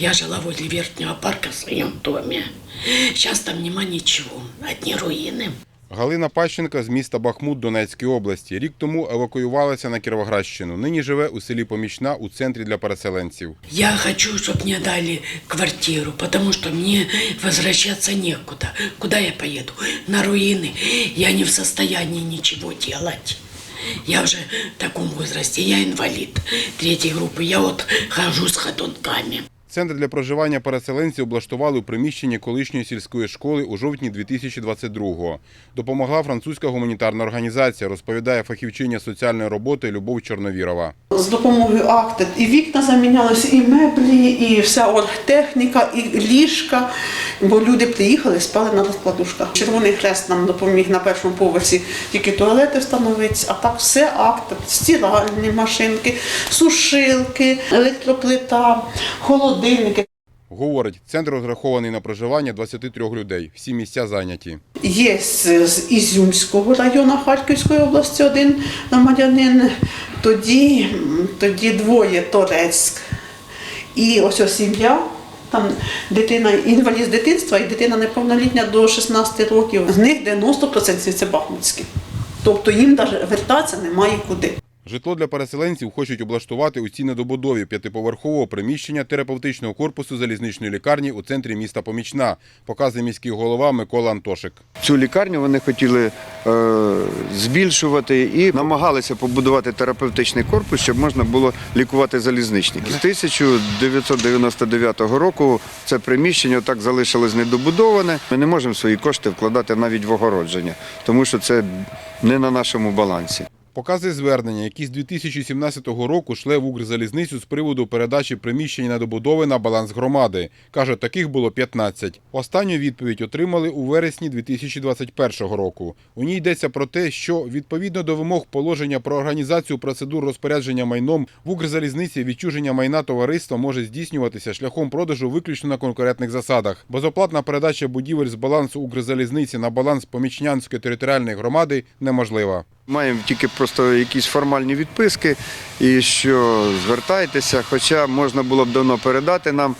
Я жила возле Верхнего парка в своем доме. Сейчас там нема ничего, одни руины. Галина Пащенка з міста Бахмут Донецької області. Рік тому евакуювалася на Кіровоградщину. Нині живе у селі Помічна у центрі для переселенців. Я хочу, чтобы мне дали квартиру, потому что мне возвращаться некуда. Куда я поеду? На руины. Я не в состоянии ничего делать. Я уже в таком возрасте, я инвалид третьей группы. Я вот хожу с ходунками. Центр для проживання переселенців облаштували у приміщенні колишньої сільської школи у жовтні 2022-го. Допомогла французька гуманітарна організація, розповідає фахівчиня соціальної роботи Любов Чорновірова. З допомогою акти і вікна замінялися, і меблі, і вся оргтехніка, і ліжка. Бо люди приїхали, спали на розкладушках. Червоний хрест нам допоміг на першому поверсі тільки туалети встановити, а так все акти, стиральні машинки, сушилки, електроплита, холодильники. Говорить, центр розрахований на проживання 23 людей. Всі місця зайняті. Є з з Ізюмського району Харківської області один громадянин, тоді, тоді двоє Торецьк. І ось ось сім'я, там дитина, інвалід з дитинства і дитина неповнолітня до 16 років. З них 90% це бахмутські. Тобто їм навіть вертатися немає куди. Житло для переселенців хочуть облаштувати у цій недобудові п'ятиповерхового приміщення терапевтичного корпусу залізничної лікарні у центрі міста Помічна, показує міський голова Микола Антошик. Цю лікарню вони хотіли е, збільшувати і намагалися побудувати терапевтичний корпус, щоб можна було лікувати залізничників. З 1999 року це приміщення так залишилось недобудоване. Ми не можемо свої кошти вкладати навіть в огородження, тому що це не на нашому балансі. Показує звернення, які з 2017 року йшли в Укрзалізницю з приводу передачі приміщень на добудови на баланс громади. Каже, таких було 15. Останню відповідь отримали у вересні 2021 року. У ній йдеться про те, що відповідно до вимог положення про організацію процедур розпорядження майном в Укрзалізниці відчуження майна товариства може здійснюватися шляхом продажу виключно на конкурентних засадах. Безоплатна передача будівель з балансу Укрзалізниці на баланс Помічнянської територіальної громади неможлива. Маємо тільки просто якісь формальні відписки, і що звертайтеся, хоча можна було б давно передати нам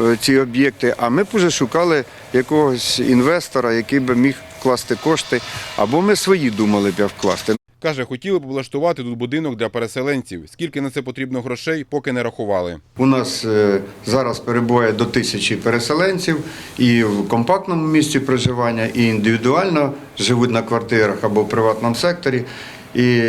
е, ці об'єкти, а ми б уже шукали якогось інвестора, який би міг вкласти кошти, або ми свої думали б вкласти. Каже, хотіли б облаштувати тут будинок для переселенців. Скільки на це потрібно грошей, поки не рахували. У нас е, зараз перебуває до тисячі переселенців і в компактному місці проживання, і індивідуально живуть на квартирах або в приватному секторі. І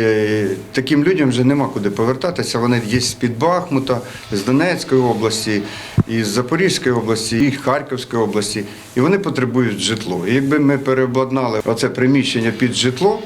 таким людям вже нема куди повертатися. Вони є з-під Бахмута, з Донецької області, і з Запорізької області, і Харківської області. І вони потребують житло. І якби ми переобладнали оце приміщення під житло,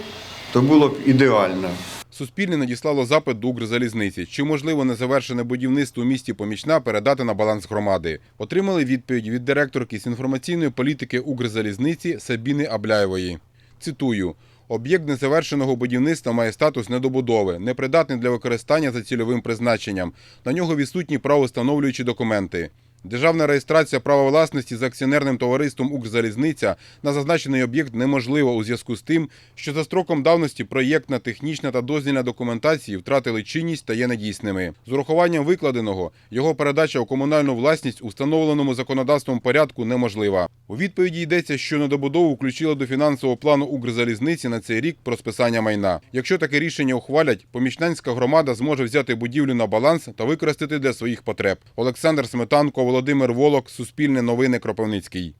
то було б ідеально. Суспільне надіслало запит до Укрзалізниці. Чи можливо незавершене будівництво у місті Помічна передати на баланс громади? Отримали відповідь від директорки з інформаційної політики Укрзалізниці Сабіни Абляєвої. Цитую. Об'єкт незавершеного будівництва має статус недобудови, непридатний для використання за цільовим призначенням. На нього відсутні правовстановлюючі документи. Державна реєстрація права власності за акціонерним товариством Укрзалізниця на зазначений об'єкт неможлива у зв'язку з тим, що за строком давності проєктна, технічна та дозвільна документації втратили чинність та є недійсними. З урахуванням викладеного його передача у комунальну власність у встановленому законодавством порядку неможлива. У відповіді йдеться, що недобудову включили до фінансового плану Укрзалізниці на цей рік про списання майна. Якщо таке рішення ухвалять, помічнанська громада зможе взяти будівлю на баланс та використати для своїх потреб. Олександр Сметанко, Володимир Волок, Суспільне новини Кропивницький.